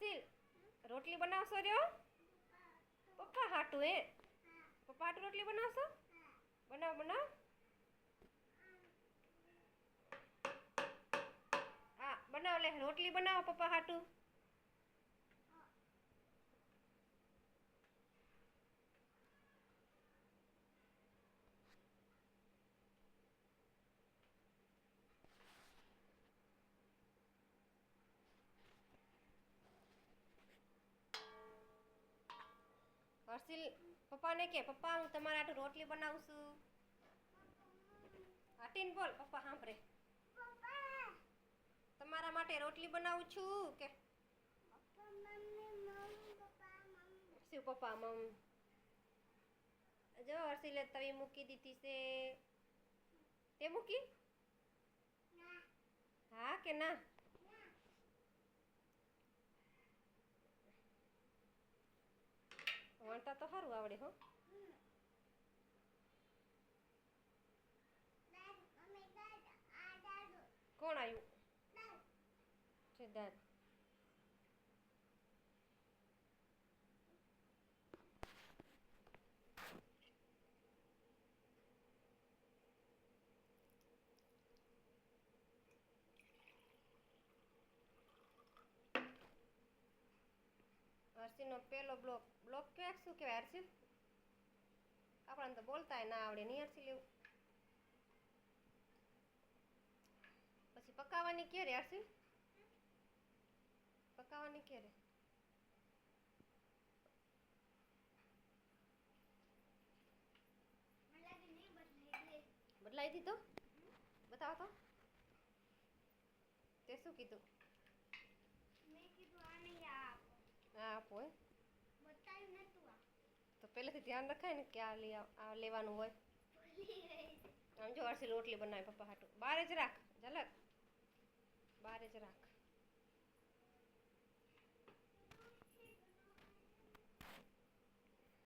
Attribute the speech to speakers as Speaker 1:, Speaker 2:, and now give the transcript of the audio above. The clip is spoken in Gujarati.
Speaker 1: હર્ષિલ રોટલી બનાવશો રહ્યો? પપ્પા હાટું એ પપ્પા હાટું રોટલી બનાવશો? બનાવ બનાવ. હા, બનાવ લે, રોટલી બનાવો પપ્પા હાટું. હર્ષિલ પપ્પાને કે, પપ્પા, હું તમારા આટલું રોટલી બનાવું છું. હાટીને બોલ, પપ્પા, સાંભળે. તમારા માટે રોટલી બનાવું છું. કે શું પપ્પા, મમ. જો, હર્ષિલે તવી મૂકી દીધી છે. તે મૂકી? હા કે ના? વણતા તો સારું આવડે હો. કોણ આવ્યું સિદ્ધાર્થ હર્ષિનો પેલો બ્લોક બ્લોક કે શું કહેવાય, હર્ષિલ? આપણને તો બોલતા ના આવડે, નહીં હર્ષિલ એવું? પછી પકાવવાની ક્યારે હર્ષિલ? પકાવવાની ક્યારે? બદલાઈ દીધો બતાવો તો. તે શું કીધું હા આપો હે તો પહેલેથી ધ્યાન રખાય ને કે આ લઈ આ લેવાનું હોય. આમ જો હર્ષિલ રોટલી બનાવી પપ્પા હાટું. બારે જ રાખ, ઝલક. બારે જ રાખ.